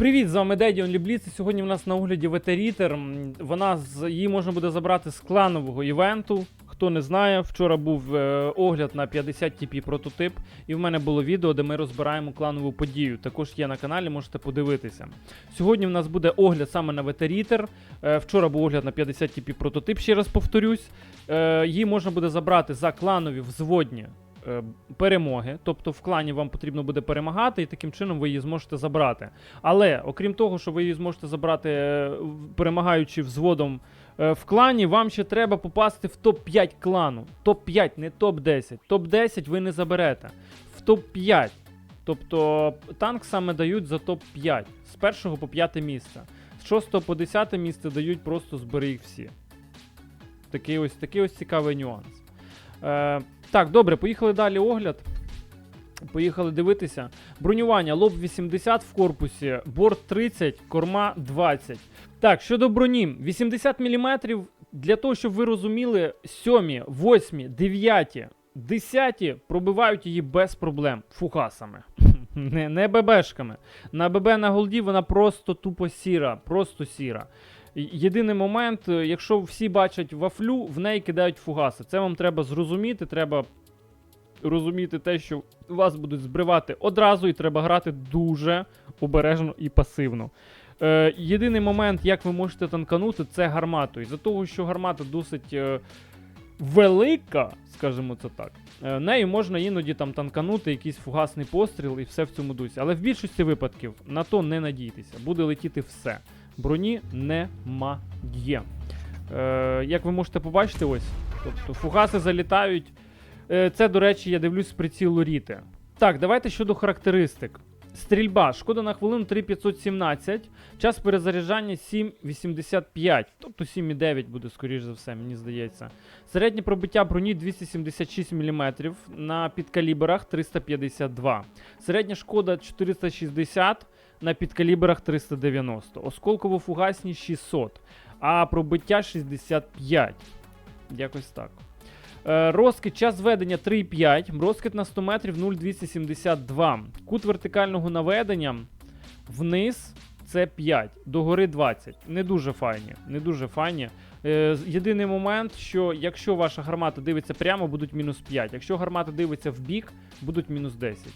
Привіт, з вами Деді Онлібліц. І Сьогодні в нас на огляді ветерітер. Вона її можна буде забрати з кланового івенту. Хто не знає, вчора був е, огляд на 50 TP прототип, і в мене було відео, де ми розбираємо кланову подію. Також є на каналі, можете подивитися. Сьогодні в нас буде огляд саме на ветерітер. Вчора був огляд на 50 TP прототип, ще раз повторюсь. Е, її можна буде забрати за кланові взводні перемоги. Тобто в клані вам потрібно буде перемагати, і таким чином ви її зможете забрати. Але окрім того, що ви її зможете забрати, е, перемагаючи взводом е, в клані, вам ще треба попасти в топ-5 клану. Топ-5, не топ-10. Топ-10 ви не заберете. В топ-5. Тобто танк саме дають за топ-5 з першого по п'яте місце. З 6 по 10 місце дають просто збери їх всі. Такий ось, такий ось цікавий нюанс. Е, так, добре, поїхали далі огляд. Поїхали дивитися. Бронювання лоб 80 в корпусі, борт 30, корма 20. Так, щодо броні, 80 мм, для того, щоб ви розуміли, 7, 8, 9, 10 пробивають її без проблем фугасами. Не, не ББшками. На ББ на голді вона просто тупо сіра, просто сіра. Єдиний момент, е, якщо всі бачать вафлю, в неї кидають фугаси. Це вам треба зрозуміти, треба розуміти те, що вас будуть збривати одразу, і треба грати дуже обережно і пасивно. Е, єдиний момент, як ви можете танканути, це гарматою. За того, що гармата досить е, велика, скажімо це так, е, нею можна іноді там танканути якийсь фугасний постріл і все в цьому дусі. Але в більшості випадків на то не надійтеся, буде летіти все. Броні немає. Е, як ви можете побачити, ось. Тобто фугаси залітають. Е, Це, до речі, я дивлюсь з прицілу Ріти. Так, давайте щодо характеристик. Стрільба, шкода на хвилину 3517, час перезаряджання 7,85, тобто 7,9 буде, скоріш за все, мені здається. Середнє пробиття броні 276 мм, на підкаліберах 352. Середня шкода 460, на підкаліберах 390. Осколково-фугасні 600, а пробиття 65. Якось так. Е, розкид, час зведення 3,5, розкид на 100 метрів 0,272. Кут вертикального наведення вниз це 5, догори 20. Не дуже файні. Не дуже файні. Е, єдиний момент, що якщо ваша гармата дивиться прямо, будуть мінус 5. Якщо гармата дивиться в бік, будуть мінус 10.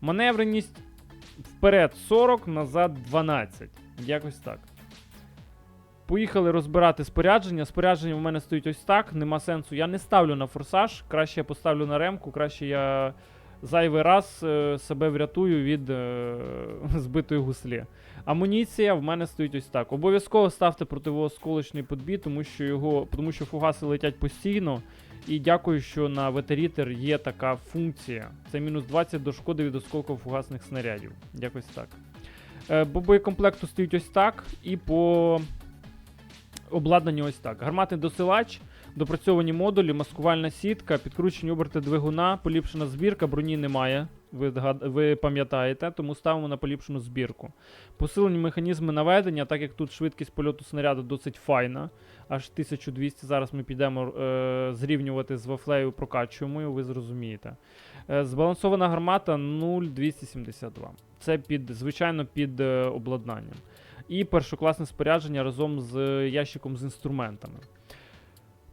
Маневреність вперед 40, назад 12. Якось так. Поїхали розбирати спорядження. Спорядження в мене стоїть ось так, нема сенсу. Я не ставлю на форсаж, краще я поставлю на ремку, краще я зайвий раз е, себе врятую від е, збитої гуслі. Амуніція в мене стоїть ось так. Обов'язково ставте противоосколочний подбій, тому що його, тому що фугаси летять постійно. І дякую, що на ветерітер є така функція. Це мінус 20 до шкоди від осколків фугасних снарядів. Якось так. Бо По боєкомплекту стоїть ось так, і по обладнанню ось так. Гарматний досилач, допрацьовані модулі, маскувальна сітка, підкручені оберти двигуна, поліпшена збірка, броні немає. Ви, ви пам'ятаєте, тому ставимо на поліпшену збірку. Посилені механізми наведення, так як тут швидкість польоту снаряду досить файна, аж 1200. Зараз ми підемо е, зрівнювати з вафлею, прокачуємо, і ви зрозумієте. Е, збалансована гармата 0,272. Це під, звичайно, під е, обладнанням і першокласне спорядження разом з ящиком з інструментами.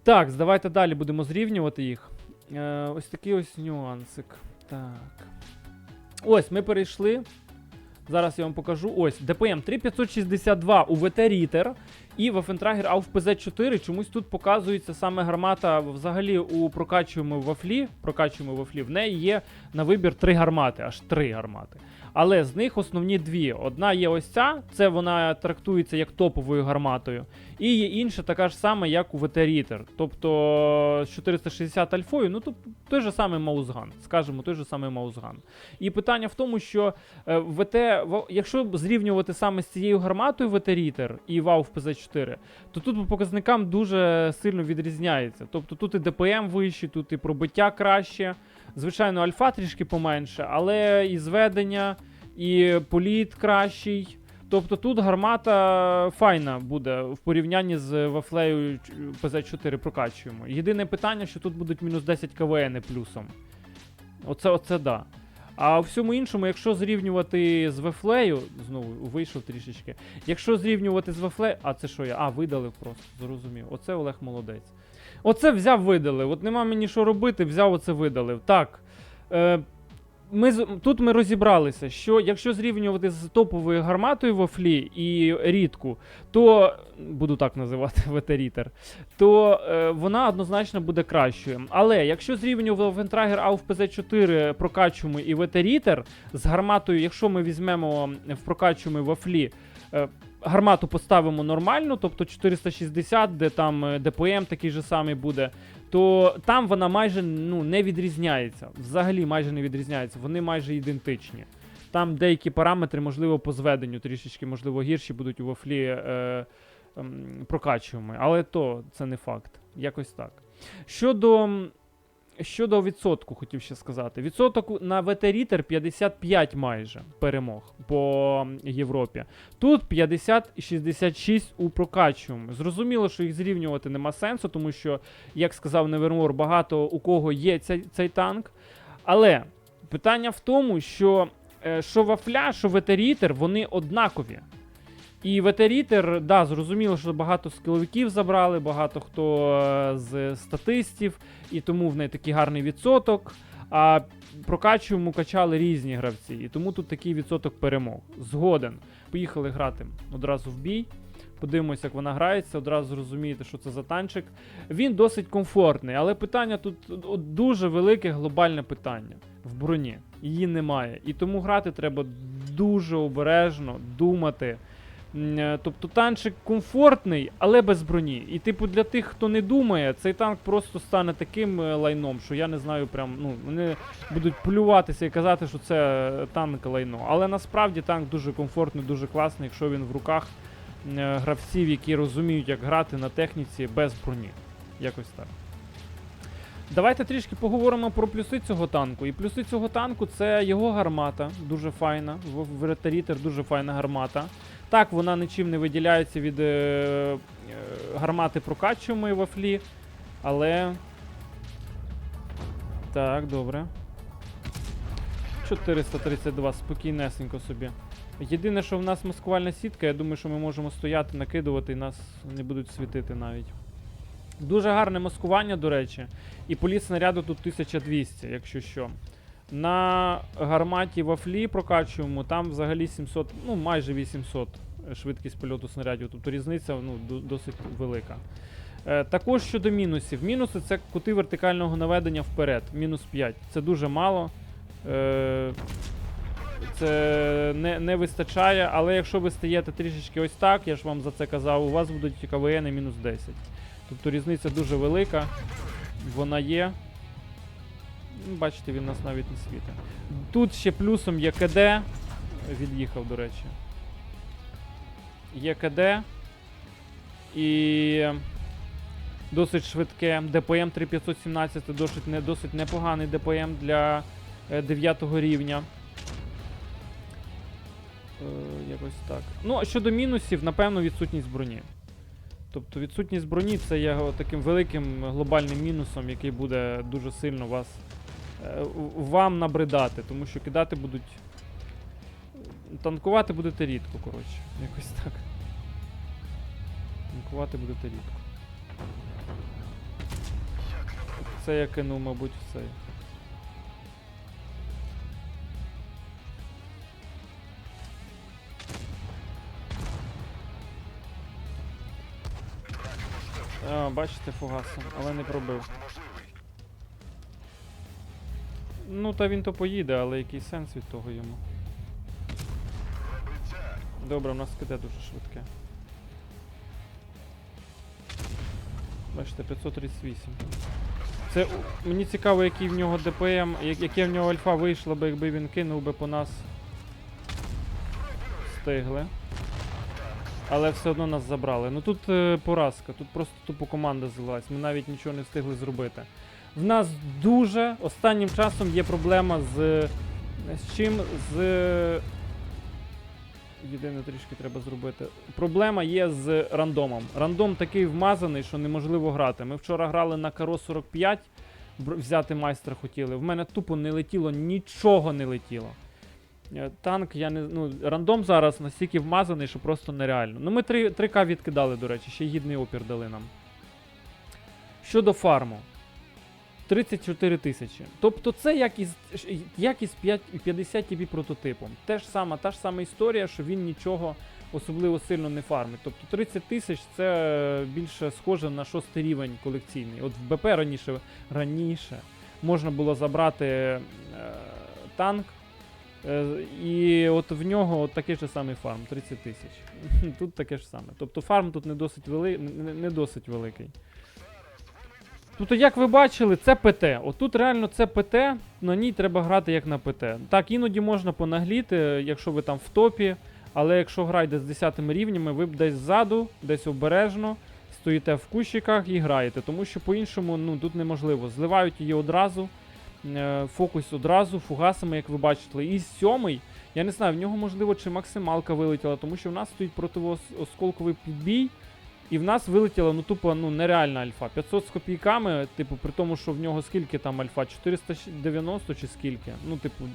Так, давайте далі будемо зрівнювати їх. Е, ось такий ось нюансик. Так. Ось, ми перейшли. Зараз я вам покажу. Ось, ДПМ 3562 у ВТ Рітер і Вафентрагер АВПЗ-4 чомусь тут показується саме гармата. Взагалі у прокачуємо вафлі. Прокачуємо вафлі. В неї є на вибір три гармати, аж три гармати. Але з них основні дві. Одна є ось ця, це вона трактується як топовою гарматою. І є інша така ж сама, як у ВТ-Рітер. Тобто 460 альфою, ну тобто той же самий Маузган, скажімо, той же самий Маузган. І питання в тому, що е, ВТ, якщо зрівнювати саме з цією гарматою ВТ-Рітер і Вауф ПЗ-4, то тут по показникам дуже сильно відрізняється. Тобто тут і ДПМ вищий, тут і пробиття краще. Звичайно, альфа трішки поменше, але і зведення, і політ кращий. Тобто тут гармата файна буде в порівнянні з Вафлею ПЗ-4 прокачуємо. Єдине питання, що тут будуть мінус 10 КВН плюсом. Оце оце да. А у всьому іншому, якщо зрівнювати з вефлею, знову вийшов трішечки. Якщо зрівнювати з вефлею, а це що я? А, видалив просто, зрозумів. Оце Олег молодець. Оце взяв, видалив. От нема мені що робити, взяв оце видалив. Так. Е, ми, тут ми розібралися, що якщо зрівнювати з топовою гарматою в Офлі і рідку, то буду так називати ветерітер, то е, вона однозначно буде кращою. Але якщо зрівнювати Вентрагер АУФ ПЗ4 прокачуємо і ветерітер з гарматою, якщо ми візьмемо в прокачуємо в Офлі. е, Гармату поставимо нормальну, тобто 460, де там е, ДПМ такий же самий буде, то там вона майже ну, не відрізняється. Взагалі майже не відрізняється. Вони майже ідентичні. Там деякі параметри, можливо, по зведенню трішечки, можливо, гірші будуть у вафлі е, ем, прокачуємо. Але то це не факт. Якось так. Щодо. Щодо відсотку, хотів ще сказати. Відсоток на ветерітер 55 майже перемог по Європі. Тут 50-66 у прокачуємо. Зрозуміло, що їх зрівнювати нема сенсу, тому що, як сказав Невермор, багато у кого є цей, цей танк. Але питання в тому, що е, що вафля, що ветерітер, вони однакові. І ветерітер, да, зрозуміло, що багато скіловиків забрали, багато хто е, з статистів, і тому в неї такий гарний відсоток. А прокачуємо качали різні гравці, і тому тут такий відсоток перемог. Згоден. Поїхали грати одразу в бій. Подивимося, як вона грається, одразу зрозумієте, що це за танчик. Він досить комфортний, але питання тут дуже велике глобальне питання в броні. Її немає. І тому грати треба дуже обережно, думати. Е, Тобто танчик комфортний, але без броні. І, типу, для тих, хто не думає, цей танк просто стане таким е, лайном, що я не знаю, прям, ну, вони будуть плюватися і казати, що це е, танк лайно. Але насправді танк дуже комфортний, дуже класний, якщо він в руках е, гравців, які розуміють, як грати на техніці без броні. Якось так. Давайте трішки поговоримо про плюси цього танку. І плюси цього танку це його гармата, дуже файна. В- Веретарітер дуже файна гармата. Так, вона нічим не виділяється від е, е, гармати прокачуємої вафлі, але. Так, добре. 432, спокійнесенько собі. Єдине, що в нас маскувальна сітка, я думаю, що ми можемо стояти, накидувати і нас не будуть світити навіть. Дуже гарне маскування, до речі. І політ снаряду тут 1200, якщо що. На гарматі вафлі прокачуємо, там взагалі 700, ну майже 800 швидкість польоту снарядів. Тобто різниця ну, досить велика. Е, також щодо мінусів. Мінуси це кути вертикального наведення вперед. Мінус 5. Це дуже мало. Е, це не, не вистачає, але якщо ви стаєте трішечки ось так, я ж вам за це казав, у вас будуть КВН мінус 10. Тобто різниця дуже велика. Вона є. Бачите, він нас навіть не світить. Тут ще плюсом є КД. Від'їхав, до речі. Є КД. І досить швидке. ДПМ 3517 це досить, не, досить непоганий ДПМ для 9 рівня. Е, якось так. Ну, а щодо мінусів, напевно, відсутність броні. Тобто відсутність броні це є таким великим глобальним мінусом, який буде дуже сильно вас е, вам набридати, тому що кидати будуть. Танкувати будете рідко, коротше. Якось так. Танкувати будете рідко. Це я кинув, мабуть, в цей. А, бачите, фугасом, але не пробив. Ну, та він то поїде, але який сенс від того йому. Добре, у нас КД дуже швидке. Бачите, 538. Це мені цікаво, який в нього ДПМ, яке в нього альфа вийшло би, якби він кинув би по нас. Стигли. Але все одно нас забрали. Ну тут е, поразка, тут просто тупо команда злилась. Ми навіть нічого не встигли зробити. В нас дуже останнім часом є проблема з. З чим? З. Єдине трішки треба зробити. Проблема є з рандомом. Рандом такий вмазаний, що неможливо грати. Ми вчора грали на Каро 45. взяти майстра хотіли. В мене тупо не летіло, нічого не летіло. Е, Танк, я не ну, рандом зараз настільки вмазаний, що просто нереально. Ну, ми 3, 3К відкидали, до речі, ще гідний опір дали нам. Щодо фарму. 34 тисячі. Тобто це як із, як із 5 50 TB прототипом. Те сама, та ж сама історія, що він нічого особливо сильно не фармить. Тобто 30 тисяч це більше схоже на шостий рівень колекційний. От в БП раніше, раніше можна було забрати е, танк. Е, і от в нього от такий же самий фарм 30 тисяч. Тут таке ж саме. Тобто фарм тут не досить, вели... не, не досить великий. Тобто, як ви бачили, це ПТ. Отут реально це ПТ, на ній треба грати як на ПТ. Так, іноді можна понагліти, якщо ви там в топі, але якщо граєте з 10 рівнями, ви б десь ззаду, десь обережно, стоїте в кущиках і граєте. Тому що по-іншому ну, тут неможливо. Зливають її одразу, е, фокус одразу, фугасами, як ви бачите. І сьомий, я не знаю, в нього можливо чи максималка вилетіла, тому що в нас стоїть противоосколковий підбій. І в нас вилетіла, ну тупо, ну нереальна альфа. 500 з копійками, типу, при тому, що в нього скільки там альфа? 490 чи скільки? Ну, типу.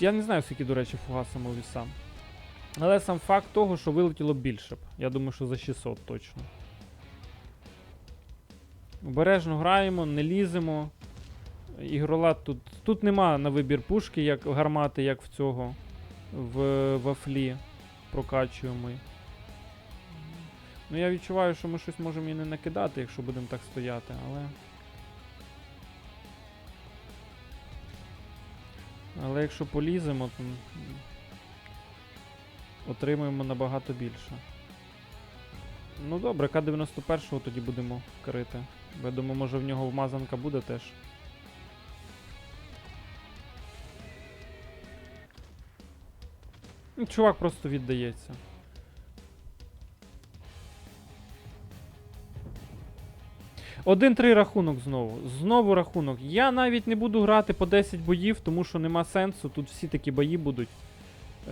Я не знаю, скільки, до речі, фугасами у віса. Але сам факт того, що вилетіло більше б. Я думаю, що за 600 точно. Обережно граємо, не ліземо. Ігролад тут. Тут нема на вибір пушки, як гармати, як в цього в вафлі прокачуємо. Ну я відчуваю, що ми щось можемо і не накидати, якщо будемо так стояти, але. Але якщо поліземо, то отримуємо набагато більше. Ну добре, К-91 тоді будемо крити. Я думаю, може в нього вмазанка буде теж. Чувак просто віддається. Один-три рахунок знову. Знову рахунок. Я навіть не буду грати по 10 боїв, тому що нема сенсу. Тут всі такі бої будуть.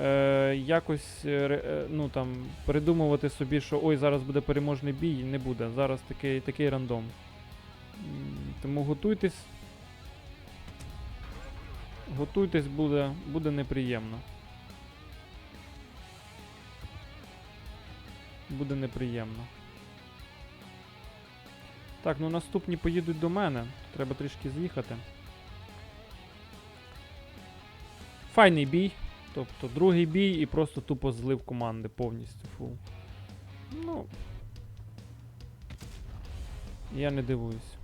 Е, якось е, е, ну, там, придумувати собі, що ой, зараз буде переможний бій, не буде. Зараз такий, такий рандом. Тому готуйтесь. Готуйтесь, буде, буде неприємно. Буде неприємно. Так, ну наступні поїдуть до мене. Треба трішки з'їхати. Файний бій. Тобто другий бій і просто тупо злив команди повністю фул. Ну. Я не дивуюсь.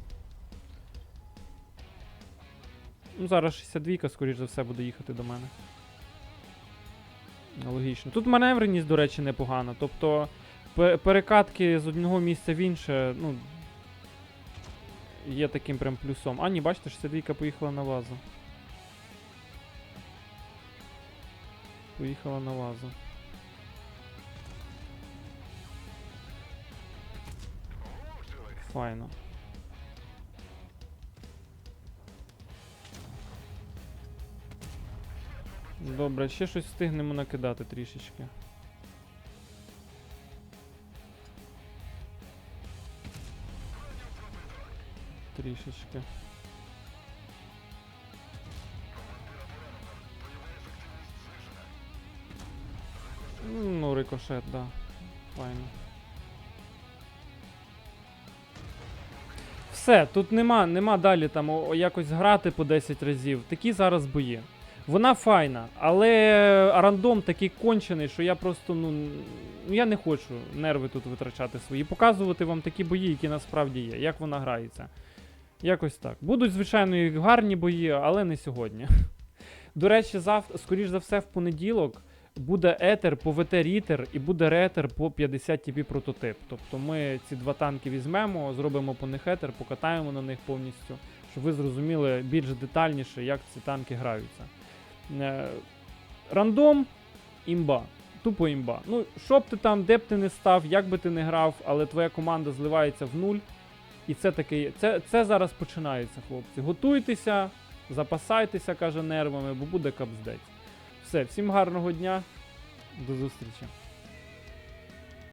Ну, зараз 62-ка, скоріш за все, буде їхати до мене. Логічно. Тут маневреність, до речі, непогана. Тобто перекатки з одного місця в інше, ну. Є таким прям плюсом. А, ні, бачите, 62 поїхала на вазу. Поїхала на вазу. Файно. Добре, ще щось встигнемо накидати трішечки. Трішечки. Ну, рикошет, да. Файно. Все, тут нема, нема далі там о, якось грати по 10 разів. Такі зараз бої. Вона файна, але рандом такий кончений, що я просто, ну. ну, Я не хочу нерви тут витрачати свої. Показувати вам такі бої, які насправді є, як вона грається. Якось так. Будуть, звичайно, і гарні бої, але не сьогодні. До речі, зав... скоріш за все, в понеділок буде етер по ВТ Рітер і буде ретер по 50 TP прототип. Тобто ми ці два танки візьмемо, зробимо по них етер, покатаємо на них повністю, щоб ви зрозуміли більш детальніше, як ці танки граються. Е, Рандом, імба. Тупо імба. Ну, що б ти там, де б ти не став, як би ти не грав, але твоя команда зливається в нуль. І це таке. Це, це зараз починається, хлопці. Готуйтеся, запасайтеся, каже, нервами, бо буде капздець. Все, всім гарного дня. До зустрічі.